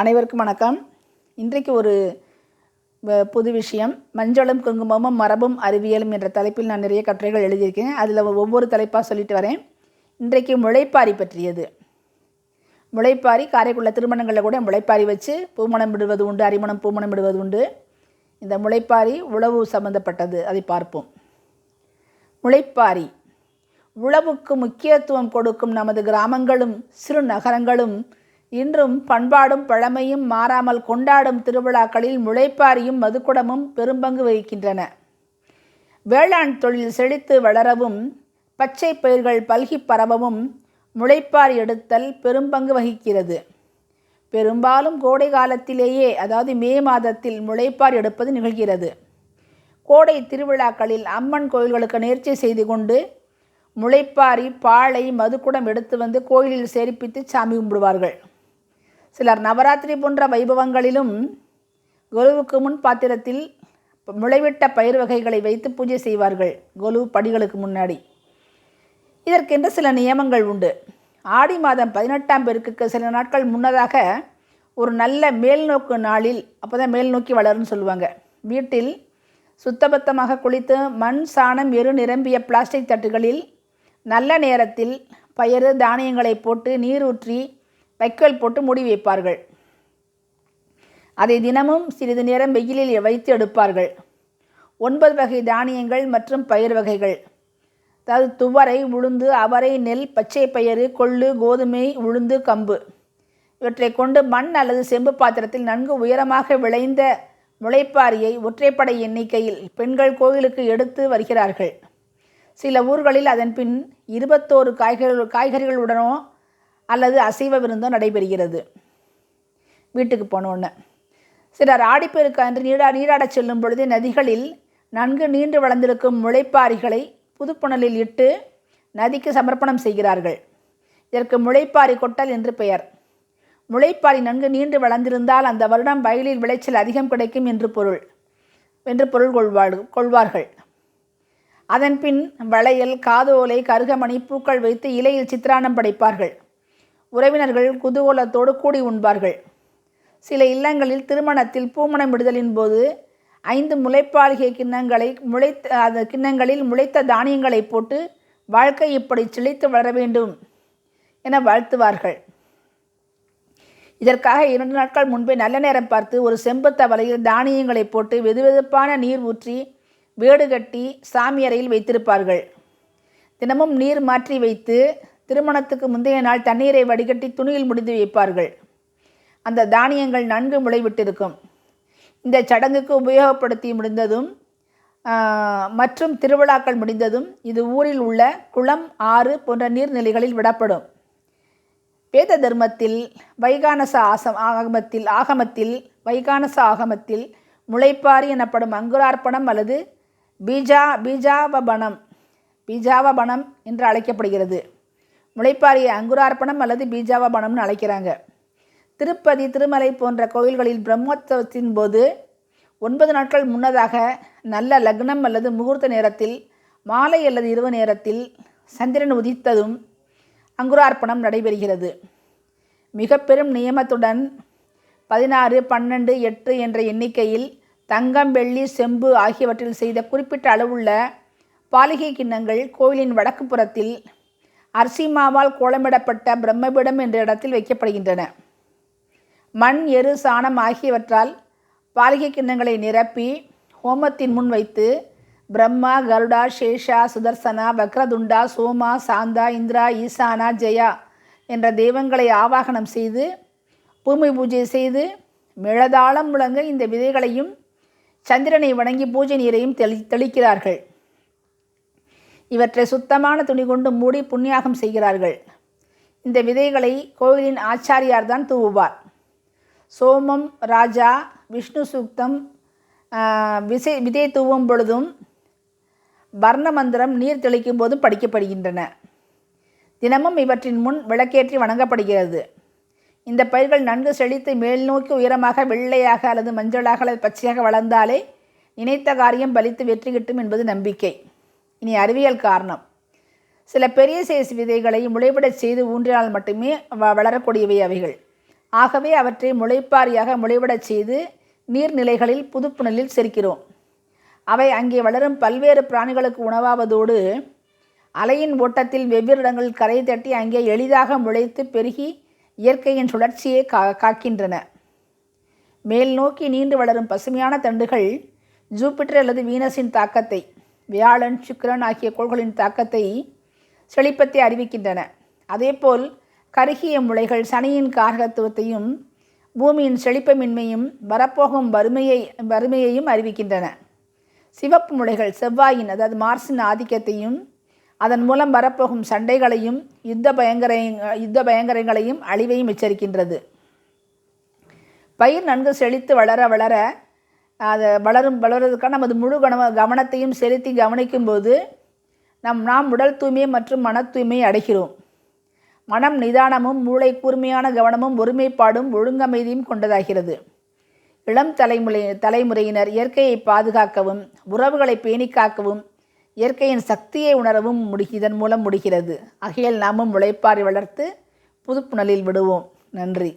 அனைவருக்கும் வணக்கம். இன்றைக்கு ஒரு புது விஷயம். மஞ்சளும் குங்குமமும் மரபும் அறிவியலும் என்ற தலைப்பில் நான் நிறைய கட்டுரைகள் எழுதியிருக்கேன். அதில் ஒவ்வொரு தலைப்பாக சொல்லிட்டு வரேன். இன்றைக்கு முளைப்பாரி பற்றியது. முளைப்பாரி காரைக்குள்ள திருமணங்களில் கூட முளைப்பாரி வச்சு பூமணம் விடுவது உண்டு அரிமணம் பூமணம் விடுவது உண்டு. இந்த முளைப்பாரி உழவு சம்பந்தப்பட்டது. அதை பார்ப்போம். முளைப்பாரி உழவுக்கு முக்கியத்துவம் கொடுக்கும் நமது கிராமங்களும் சிறு நகரங்களும் இன்றும் பண்பாடும் பழமையும் மாறாமல் கொண்டாடும் திருவிழாக்களில் முளைப்பாரியும் மதுக்குடமும் பெரும்பங்கு வகிக்கின்றன. வேளாண் தொழில் செழித்து வளரவும் பச்சை பயிர்கள் பல்கி பரவவும் முளைப்பாரி எடுத்தல் பெரும்பங்கு வகிக்கிறது. பெரும்பாலும் கோடை காலத்திலேயே அதாவது மே மாதத்தில் முளைப்பாரி எடுப்பது நிகழ்கிறது. கோடை திருவிழாக்களில் அம்மன் கோயில்களுக்கு நேர்ச்சி செய்து கொண்டு முளைப்பாரி பாலை மதுக்குடம் எடுத்து வந்து கோயிலில் சேரிப்பித்து சாமி கும்பிடுவார்கள். சிலர் நவராத்திரி போன்ற வைபவங்களிலும் கொலுவுக்கு முன் பாத்திரத்தில் முளைவிட்ட பயிர் வகைகளை வைத்து பூஜை செய்வார்கள். கொலு படிகளுக்கு முன்னாடி. இதற்கென்று சில நியமங்கள் உண்டு. ஆடி மாதம் பதினெட்டாம் பெருக்குக்கு சில நாட்கள் முன்னதாக ஒரு நல்ல மேல்நோக்கு நாளில் அப்போ தான் மேல் நோக்கி வளரும்னு சொல்லுவாங்க. வீட்டில் சுத்தபத்தமாக குளித்து மண் சாணம் எரு நிரம்பிய பிளாஸ்டிக் தட்டுகளில் நல்ல நேரத்தில் பயிர் தானியங்களை போட்டு நீர் ஊற்றி வைக்கோல் போட்டு மூடி வைப்பார்கள். அதை தினமும் சிறிது நேரம் வெயிலில் வைத்து எடுப்பார்கள். ஒன்பது வகை தானியங்கள் மற்றும் பயிர் வகைகள். அதாவது துவரை உளுந்து அவரை நெல் பச்சை பயிறு கொள்ளு கோதுமை உளுந்து கம்பு. இவற்றை கொண்டு மண் அல்லது செம்பு பாத்திரத்தில் நன்கு உயரமாக விளைந்த முளைப்பாரியை ஒற்றைப்படை எண்ணிக்கையில் பெண்கள் கோயிலுக்கு எடுத்து வருகிறார்கள். சில ஊர்களில் அதன் பின் இருபத்தோரு காய்கறிகள் காய்கறிகளுடனோ அல்லது அசைவ விருந்தோ நடைபெறுகிறது. வீட்டுக்கு போனோன்னு சிலர் ஆடிப்பெருக்கு அன்று நீரா நீராடச் செல்லும் பொழுது நதிகளில் நன்கு நீண்டு வளர்ந்திருக்கும் முளைப்பாரிகளை புதுப்புணலில் இட்டு நதிக்கு சமர்ப்பணம் செய்கிறார்கள். இதற்கு முளைப்பாரி கொட்டல் என்று பெயர். முளைப்பாரி நன்கு நீண்டு வளர்ந்திருந்தால் அந்த வருடம் வயலில் விளைச்சல் அதிகம் கிடைக்கும் என்று பொருள் என்று பொருள் கொள்வாள் கொள்வார்கள். அதன்பின் வளையல் காதோலை கருகமணி பூக்கள் வைத்து இலையில் சித்திரானம் படைப்பார்கள். உறவினர்கள் குதூகலத்தோடு கூடி உண்பார்கள். சில இல்லங்களில் திருமணத்தில் பூமணம் விடுதலின் போது ஐந்து முளைப்பாளிகை கிண்ணங்களை முளைத்த அந்த கிண்ணங்களில் முளைத்த தானியங்களை போட்டு வாழ்க்கை இப்படி செழித்து வளர வேண்டும் என வாழ்த்துவார்கள். இதற்காக இரண்டு நாட்கள் முன்பே நல்ல நேரம் பார்த்து ஒரு செம்பு தவலையில் தானியங்களை போட்டு வெதுவெதுப்பான நீர் ஊற்றி வேடு கட்டி சாமி அறையில் வைத்திருப்பார்கள். தினமும் நீர் மாற்றி வைத்து திருமணத்துக்கு முந்தைய நாள் தண்ணீரை வடிகட்டி துணியில் முடிந்து வைப்பார்கள். அந்த தானியங்கள் நன்கு முளைவிட்டிருக்கும். இந்த சடங்குக்கு உபயோகப்படுத்தி முடிந்ததும் மற்றும் திருவிழாக்கள் முடிந்ததும் இது ஊரில் உள்ள குளம் ஆறு போன்ற நீர்நிலைகளில் விடப்படும். வேத தர்மத்தில் வைகானச ஆசம் ஆகமத்தில் ஆகமத்தில் வைகானச ஆகமத்தில் முளைப்பாரி எனப்படும் அங்குரார்ப்பணம் அல்லது பீஜா பீஜாவபணம் பீஜாவபணம் என்று அழைக்கப்படுகிறது. முளைப்பாரியை அங்குரார்ப்பணம் அல்லது பீஜாவபணம்னு அழைக்கிறாங்க. திருப்பதி திருமலை போன்ற கோயில்களில் பிரம்மோத்சவத்தின் போது ஒன்பது நாட்கள் முன்னதாக நல்ல லக்னம் அல்லது முகூர்த்த நேரத்தில் மாலை அல்லது இரவு நேரத்தில் சந்திரன் உதித்ததும் அங்குரார்ப்பணம் நடைபெறுகிறது. மிக பெரும் நியமத்துடன் பதினாறு பன்னெண்டு எட்டு என்ற எண்ணிக்கையில் தங்கம் வெள்ளி செம்பு ஆகியவற்றில் செய்த குறிப்பிட்ட அளவுள்ள பாலிகை கிண்ணங்கள் கோயிலின் வடக்கு புறத்தில் அரிசிமாவால் கோலமிடப்பட்ட பிரம்மபீடம் என்ற இடத்தில் வைக்கப்படுகின்றன. மண் எரு சாணம் ஆகியவற்றால் பாலிகை கிண்ணங்களை நிரப்பி ஹோமத்தின் முன் வைத்து பிரம்மா கருடா சேஷா சுதர்சனா வக்ரதுண்டா சோமா சாந்தா இந்திரா ஈசானா ஜெயா என்ற தெய்வங்களை ஆவாகனம் செய்து பூமி பூஜை செய்து மிளதாளம் முழங்க இந்த விதைகளையும் சந்திரனை வணங்கி பூஜை நீரையும் தெளி தெளிக்கிறார்கள். இவற்றை சுத்தமான துணி கொண்டு மூடி புண்ணியாகம் செய்கிறார்கள். இந்த விதைகளை கோவிலின் ஆச்சாரியார் தான் தூவுவார். சோமம் ராஜா விஷ்ணு சூக்தம் விசை விதை தூவும் பொழுதும் வர்ண மந்திரம் நீர் தெளிக்கும் போதும் படிக்கப்படுகின்றன. தினமும் இவற்றின் முன் விளக்கேற்றி வணங்கப்படுகிறது. இந்த பயிர்கள் நன்கு செழித்து மேல் நோக்கி உயரமாக வெள்ளையாக அல்லது மஞ்சளாக அல்லது பச்சையாக வளர்ந்தாலே நினைத்த காரியம் பலித்து வெற்றி கிட்டும் என்பது நம்பிக்கை. இனி அறிவியல் காரணம். சில பெரிய சைஸ் விதைகளை முளைவிடச் செய்து ஊன்றினால் மட்டுமே வ- வளரக்கூடியவை அவைகள். ஆகவே அவற்றை முளைப்பாரியாக முளைவிடச் செய்து நீர்நிலைகளில் புதுப்புணலில் செரிக்கிறோம். அவை அங்கே வளரும் பல்வேறு பிராணிகளுக்கு உணவாவதோடு அலையின் ஓட்டத்தில் வெவ்வேறு இடங்களில் கரை தட்டி அங்கே எளிதாக முளைத்து பெருகி இயற்கையின் சுழற்சியை கா காக்கின்றன. மேல் நோக்கி நீண்டு வளரும் பசுமையான தண்டுகள் ஜூபிட்டர் அல்லது வீனஸின் தாக்கத்தை வியாழன் சுக்கிரன் ஆகிய கோள்களின் தாக்கத்தை செழிப்பத்தை அறிவிக்கின்றன. அதேபோல் கருகிய முளைகள் சனியின் காரகத்துவத்தையும் பூமியின் செழிப்பமின்மையும் வரப்போகும் வறுமையை வறுமையையும் அறிவிக்கின்றன. சிவப்பு முளைகள் செவ்வாயின் அதாவது மார்சின் ஆதிக்கத்தையும் அதன் மூலம் வரப்போகும் சண்டைகளையும் யுத்த பயங்கர யுத்த பயங்கரங்களையும் அழிவையும் எச்சரிக்கின்றது. பயிர் நன்கு செழித்து வளர வளர அதை வளரும் வளர்வதற்கான நமது முழு கவன கவனத்தையும் செலுத்தி கவனிக்கும்போது நம் நாம் உடல் தூய்மை மற்றும் மன தூய்மை அடைகிறோம். மனம் நிதானமும் மூளை கூர்மையான கவனமும் ஒருமைப்பாடும் ஒழுங்கமைதியும் கொண்டதாகிறது. இளம் தலைமுறை தலைமுறையினர் இயற்கையை பாதுகாக்கவும் உறவுகளை பேணிக்காக்கவும் இயற்கையின் சக்தியை உணரவும் முடி இதன் மூலம் முடிகிறது. ஆகையால் நாமும் உழைப்பாரி வளர்த்து புதுப்புணலில் விடுவோம். நன்றி.